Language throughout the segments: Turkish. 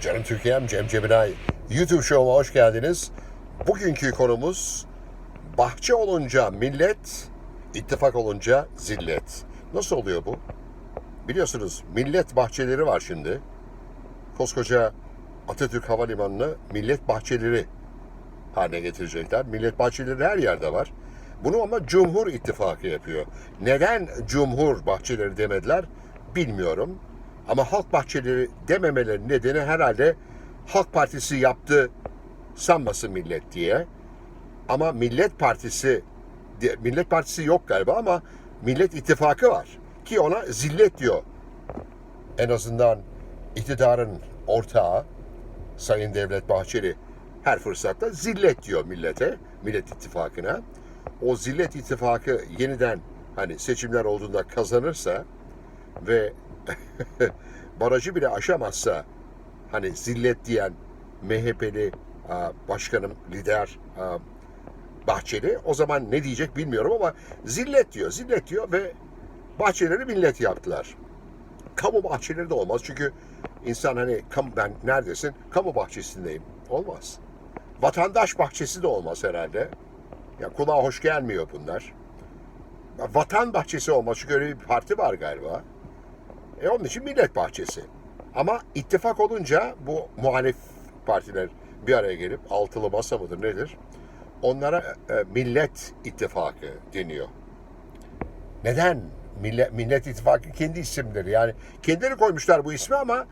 Canım Türkiye'm Cem Cemilay. YouTube show'uma hoş geldiniz. Bugünkü konumuz bahçe olunca millet, ittifak olunca zillet. Nasıl oluyor bu? Biliyorsunuz millet bahçeleri var şimdi. Koskoca Atatürk Havalimanı'nı millet bahçeleri haline getirecekler. Millet bahçeleri her yerde var. Bunu ama Cumhur İttifakı yapıyor. Neden Cumhur bahçeleri demediler bilmiyorum. Ama halk bahçeleri dememelerinin nedeni herhalde Halk Partisi yaptı sanmasın millet diye. Ama Millet Partisi Millet Partisi yok galiba ama Millet İttifakı var. Ki ona zillet diyor. En azından iktidarın ortağı Sayın Devlet Bahçeli her fırsatta zillet diyor millete, Millet İttifakı'na. O zillet ittifakı yeniden hani seçimler olduğunda kazanırsa ve barajı bile aşamazsa hani zillet diyen MHP'li başkanım, lider Bahçeli o zaman ne diyecek bilmiyorum ama zillet diyor, zillet diyor ve bahçeleri millet yaptılar. Kamu bahçeleri de olmaz çünkü insan hani ben neredesin? Kamu bahçesindeyim. Olmaz. Vatandaş bahçesi de olmaz herhalde. Ya kulağa hoş gelmiyor bunlar. Vatan bahçesi olmaz çünkü öyle bir parti var galiba. E onun için millet bahçesi. Ama ittifak olunca bu muhalif partiler bir araya gelip altılı masa mıdır nedir? Onlara e, millet ittifakı deniyor. Neden? Millet, millet ittifakı kendi isimleri. Yani kendileri koymuşlar bu ismi ama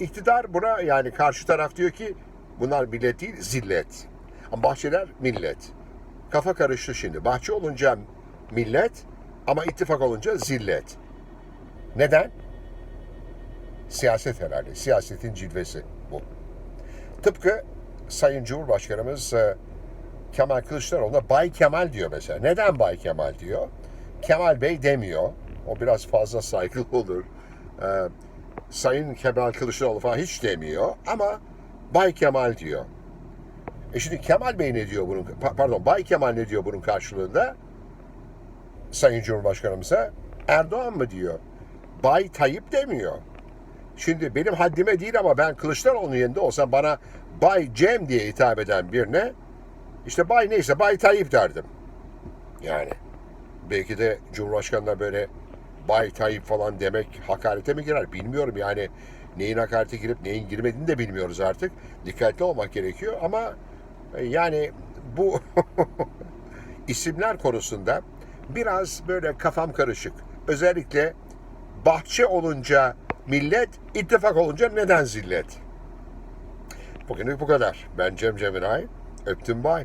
e, iktidar buna yani karşı taraf diyor ki bunlar millet değil zillet. Ama bahçeler millet. Kafa karıştı şimdi. Bahçe olunca millet ama ittifak olunca zillet. Neden? Siyaset herhalde. Siyasetin cilvesi bu. Tıpkı Sayın Cumhurbaşkanımız e, Kemal Kılıçdaroğlu'na Bay Kemal diyor mesela. Neden Bay Kemal diyor? Kemal Bey demiyor. O biraz fazla saygılı olur. Ee, Sayın Kemal Kılıçdaroğlu falan hiç demiyor ama Bay Kemal diyor. E şimdi Kemal Bey ne diyor bunun, pa- pardon Bay Kemal ne diyor bunun karşılığında? Sayın Cumhurbaşkanımıza Erdoğan mı diyor? Bay Tayyip demiyor. Şimdi benim haddime değil ama ben Kılıçdaroğlu'nun yerinde olsam bana Bay Cem diye hitap eden birine işte Bay neyse Bay Tayyip derdim. Yani belki de Cumhurbaşkanı'na böyle Bay Tayyip falan demek hakarete mi girer bilmiyorum yani neyin hakarete girip neyin girmediğini de bilmiyoruz artık. Dikkatli olmak gerekiyor ama e, yani bu isimler konusunda biraz böyle kafam karışık. Özellikle bahçe olunca millet, ittifak olunca neden zillet? Bugünlük bu kadar. Ben Cem Cemilay. Öptüm bay.